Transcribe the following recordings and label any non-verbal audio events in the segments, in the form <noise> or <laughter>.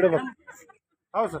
इकडे बघ. हो सर.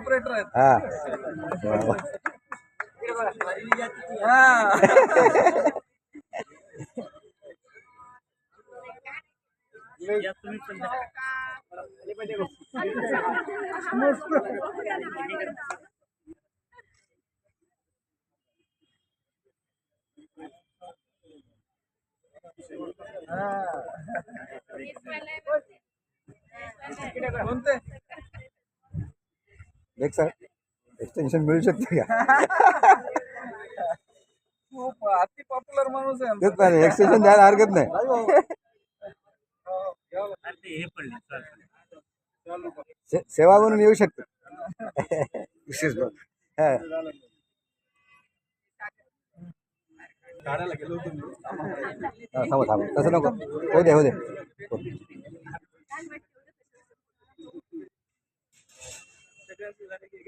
ऑपरेटर आहेत हा. हा कोणते एक सर एक्सटेन्शन मिळू शकते का? खूप अति पॉप्युलर माणूस आहे नाही एक्सटेन्शन द्यायला हरकत नाही. से- सेवा म्हणून येऊ शकते. विशेष बाब. हा. काढायला गेलो होतो मी. हा, थांबा थांबा. तसं नको. हो दे हो दे.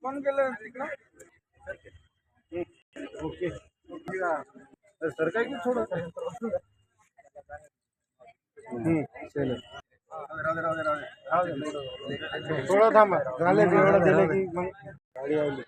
कोण गेलं तिकडं ओके सर काय की थोडं हम्म, चलो. राहू दे, राहू दे, राहू दे. थोडं थांबा झालं की एवढं दिलं की मग अनिल भाई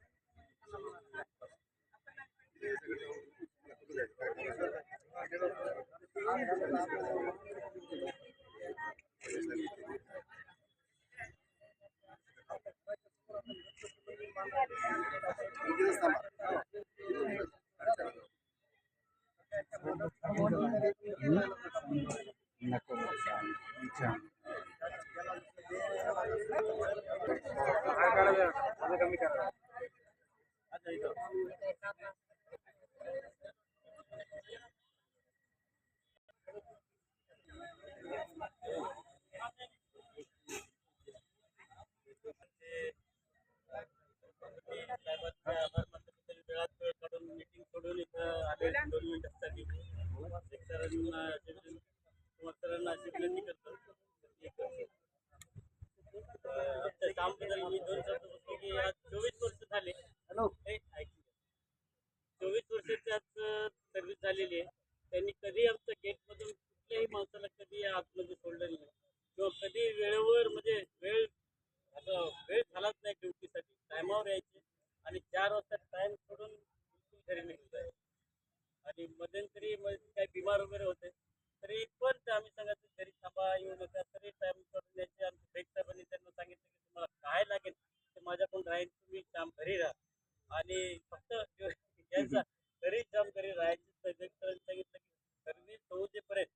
I'm going to go to the next slide. I'm going to go to the next slide. चोवीस वर्ष झाले चोवीस वर्षाची आज सर्व्हिस झालेली आहे. त्यांनी कधी आमच्या गेटमधून कुठल्याही माणसाला कधी आतमध्ये सोडलं नाही. किंवा कधी वेळेवर म्हणजे वेळ आता वेळ झालाच नाही ड्युटीसाठी टायमावर यायचे. आणि चार वाजता टाइम सोडून घरी निघून जायचे. आणि मध्यंतरी काही बिमार वगैरे होते तरी पण ते आम्ही सांगायचं घरी थांबा येऊ नका. तरी टाइम करून द्यायचे आमच्या बेग साहेबांनी त्यांना सांगितलं की तुम्हाला काय लागेल ते माझ्याकडून राहील तुम्ही काम घरी राहा. आणि फक्त यांचा घरी काम घरी राहायची सांगितलं की सर्व्हिस होऊ देपर्यंत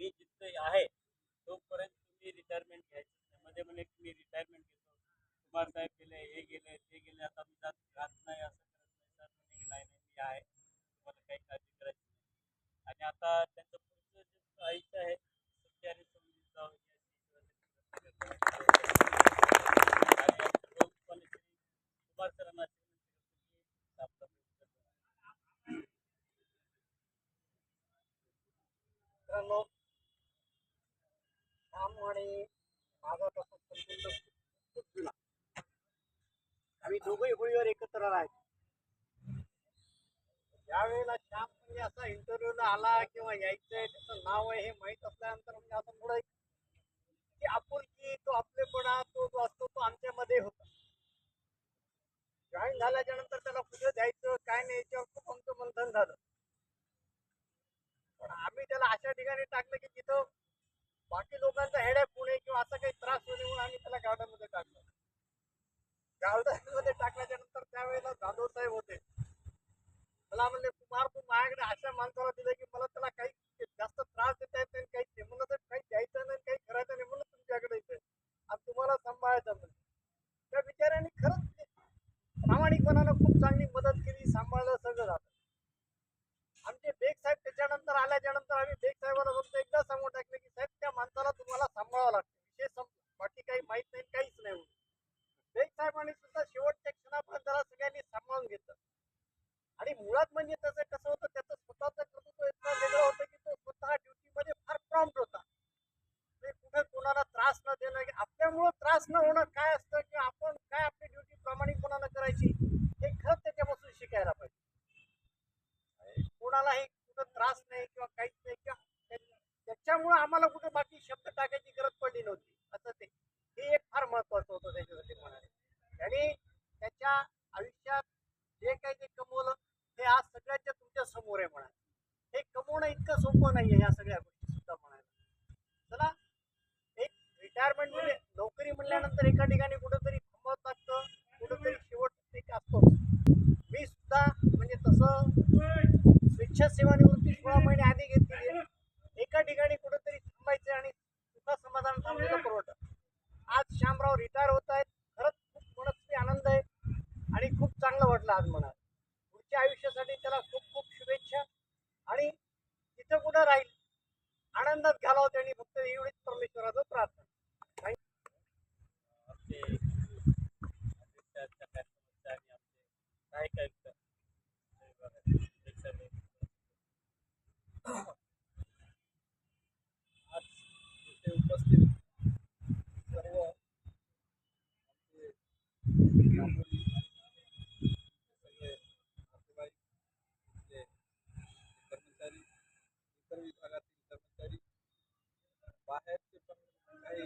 मी जिथे आहे तोपर्यंत तुम्ही रिटायरमेंट घ्यायची. मध्ये म्हणे तुम्ही मी रिटायरमेंट घेतो. कुमार साहेब गेले हे गेले ते गेले. आता मी जात राहत नाही असं करत नाही. सर म्हणे नाही नाही मी आहे. तुम्हाला काही काळजी करायची नाही. आणि आता त्यांचं पुढचं जे आयुष्य आहे सत्य आणि समजून जावं याची आणि आमच्या प्रमुख श्री कुमार सरांना अशी विनंती करतो की आपला प्रयत्न करा. मित्रांनो श्याम आणि माझा तसा संबंध खूप जुना आम्ही दोघंही होळीवर एकत्र राहायचो ज्यावेळेला श्याम म्हणजे असा इंटरव्ह्यूला आला किंवा यायचंय त्याचं नाव आहे हे माहीत म्हणजे असं थोडं की आपुलकी तो आपलेपणा तो जो असतो तो आमच्यामध्ये होता. जॉईन झाल्याच्यानंतर त्याला कुठे द्यायचं काय नाही याच्यावर खूप आमचं मंथन झालं. पण आम्ही त्याला अशा ठिकाणी टाकलं की जिथं बाकी लोकांचा हेड आहे पुणे किंवा असा काही त्रास होऊ म्हणून आम्ही त्याला गार्डनमध्ये टाकलं. गार्डनमध्ये टाकल्याच्या नंतर त्यावेळेला जाधव साहेब होते. मला म्हणले कुमार तू माझ्याकडे अशा माणसाला दिलं की मला त्याला काही जास्त त्रास देता येत नाही काही ते म्हणलं काही द्यायचं नाही काही करायचं नाही म्हणून तुमच्याकडे येतोय आणि तुम्हाला सांभाळायचं म्हणजे त्या बिचाऱ्याने खरंच प्रामाणिकपणानं खूप चांगली मदत केली सांभाळलं सगळं झालं. आमचे बेग साहेब त्याच्यानंतर आल्याच्यानंतर आम्ही बेग आज म्हणा पुढच्या आयुष्यासाठी त्याला खूप खूप शुभेच्छा. आणि तिथं कुठं राहील. आनंदात घालावं त्यांनी फक्त एवढीच परमेश्वराचं प्रार्थना. उपस्थित सर्व बाहेरचे पण काही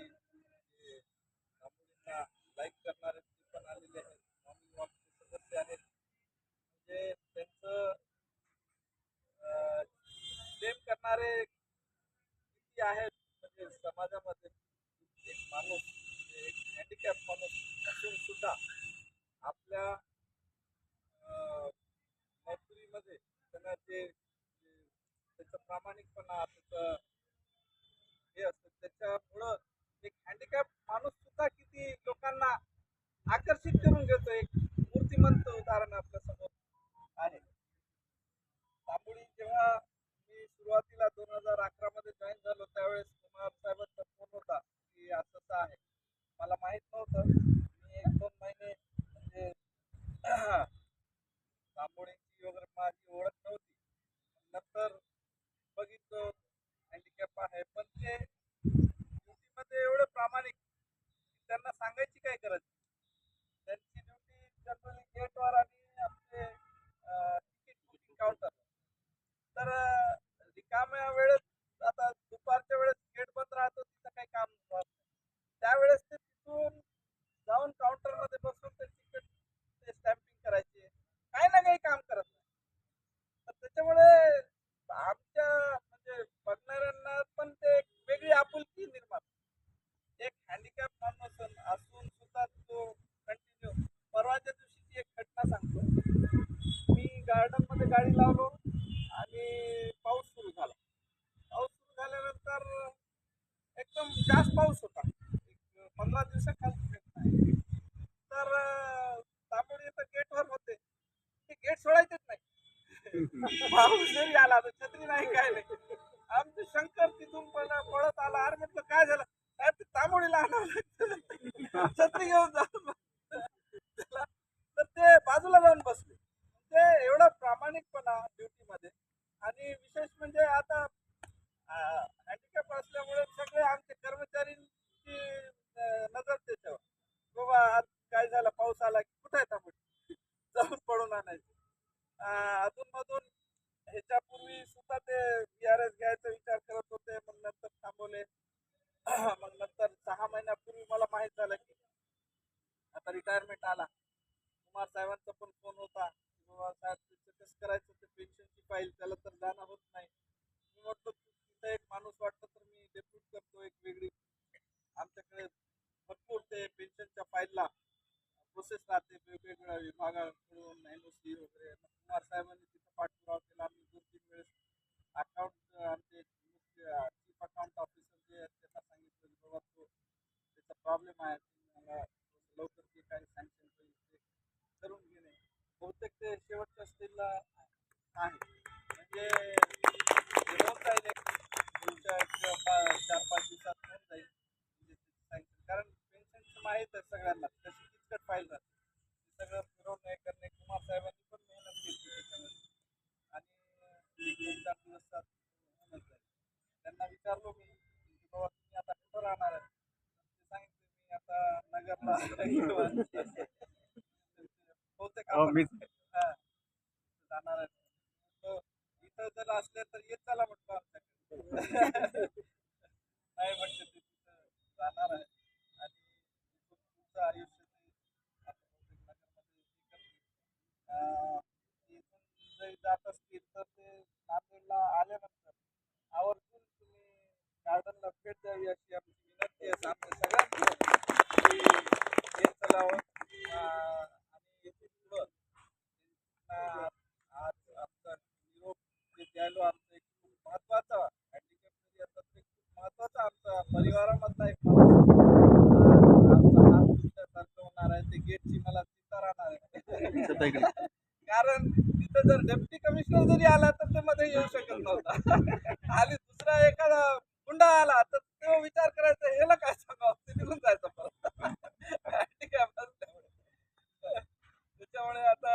मुलींना लाईक करणारे ते पण आलेले आहेत मॉर्निंग वॉकचे सदस्य आहेत म्हणजे त्यांचं प्रेम करणारे किती आहेत म्हणजे समाजामध्ये एक माणूस म्हणजे एक हँडिकॅप माणूस असून सुद्धा आपल्या नोकरीमध्ये त्यांना ते त्याचं प्रामाणिकपणा त्याचं हे असतं. त्याच्यामुळं एक हँडिकॅप माणूस सुद्धा किती लोकांना आकर्षित करून घेतो. एक मूर्तिमंत उदाहरण आपल्यासमोर आहे. तांबोळी जेव्हा मी सुरुवातीला दोन हजार अकरा मध्ये जॉईन झालो त्यावेळेस कुमार साहेबांचा फोन होता की असं आहे. मला माहीत नव्हतं. मी एक दोन महिने म्हणजे <clears throat> तांबोळीची वगैरे माझी ओळख नव्हती. नंतर बघितलं हँडिकॅप आहे. पण ते ड्युटीमध्ये एवढं प्रामाणिक त्यांना सांगायची काय गरज? त्यांची ड्युटी जनरली गेटवर आणि आपले एकदम जास्त पाऊस होता. पंधरा दिवसाखाली तर तांबडी तर गेटवर होते. ते गेट सोडायचेच नाही. <laughs> पाऊस जरी आला तर. हो, जाणार इथं जर असल्या तर येत चला म्हटलं आमच्याकडे. जर डेप्युटी कमिशनर जरी आला तर ते मध्ये येऊ शकत नव्हता. <laughs> आणि दुसरा एखादा गुंडा आला तर तो विचार करायचा हेला काय सांगावं? ते निघून जायचं परत. ठीक आहे त्याच्यामुळे आता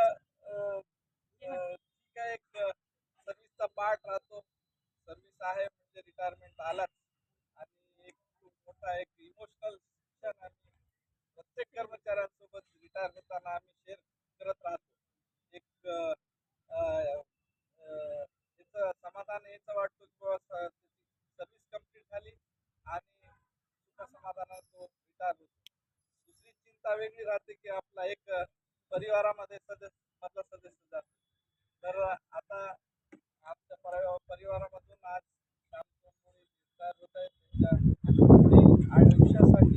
ठीक आहे एक सर्व्हिसचा पार्ट राहतो. सर्व्हिस आहे म्हणजे रिटायरमेंट आलाच. आणि एक मोठा एक इमोशनल शिक्षण आणि प्रत्येक कर्मचाऱ्यांसोबत रिटायर होताना आम्ही शेअर करत राहतो. एक याचं समाधान याचं वाटतो की बाबा सर्व्हिस कंप्लीट झाली आणि सुख समाधानात तो रिटायर होतो. दुसरी चिंता वेगळी राहते की आपला एक परिवारामध्ये सदस्य मधला सदस्य जातो तर आता आमच्या परि- परिवारामधून आज काम सोनवणे रिटायर होत आहे. त्यांच्या पुढील आयुष्यासाठी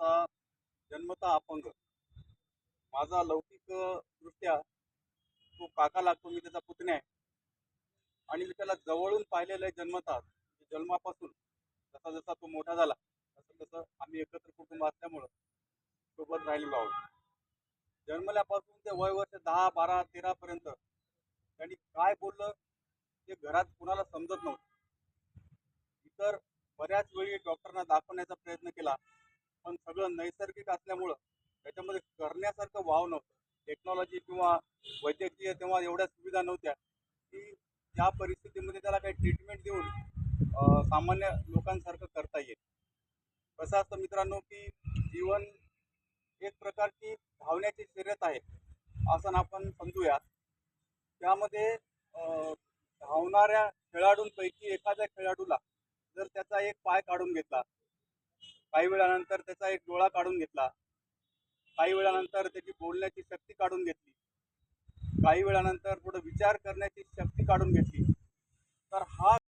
अं, जन्मता अपंग. माझा लौकिक दृष्ट्या तो काका लागतो मी त्याचा पुतण्या आहे. आणि मी त्याला जवळून पाहिलेलं आहे जन्मता. म्हणजे जन्मापासून जसा जसा तो मोठा झाला तसं तसं आम्ही एकत्र कुटुंब असल्यामुळं सोबत राहिलेलो आहोत. जन्मल्यापासून ते वय वर्ष दहा बारा तेरापर्यंत त्यांनी काय बोललं ते घरात कुणाला समजत नव्हतं. इतर बऱ्याच वेळी डॉक्टरना दाखवण्याचा प्रयत्न केला. पण सगळं नैसर्गिक असल्यामुळं त्याच्यामध्ये करण्यासारखं वाव नव्हतं. टेक्नॉलॉजी किंवा वैद्यकीय तेव्हा एवढ्या सुविधा नव्हत्या की त्या परिस्थितीमध्ये त्याला काही ट्रीटमेंट देऊन सामान्य लोकांसारखं करता येईल. कसं असतं मित्रांनो की जीवन एक प्रकारची धावण्याची शर्यत आहे असं आपण समजूया त्यामध्ये धावणाऱ्या खेळाडूंपैकी एखाद्या खेळाडूला जर त्याचा एक पाय काढून घेतला काही वेळानंतर त्याचा एक डोळा काढून घेतला. काही वेळानंतर त्याची बोलण्याची शक्ती काढून घेतली. काही वेळानंतर थोडं विचार करण्याची शक्ती काढून घेतली. तर हा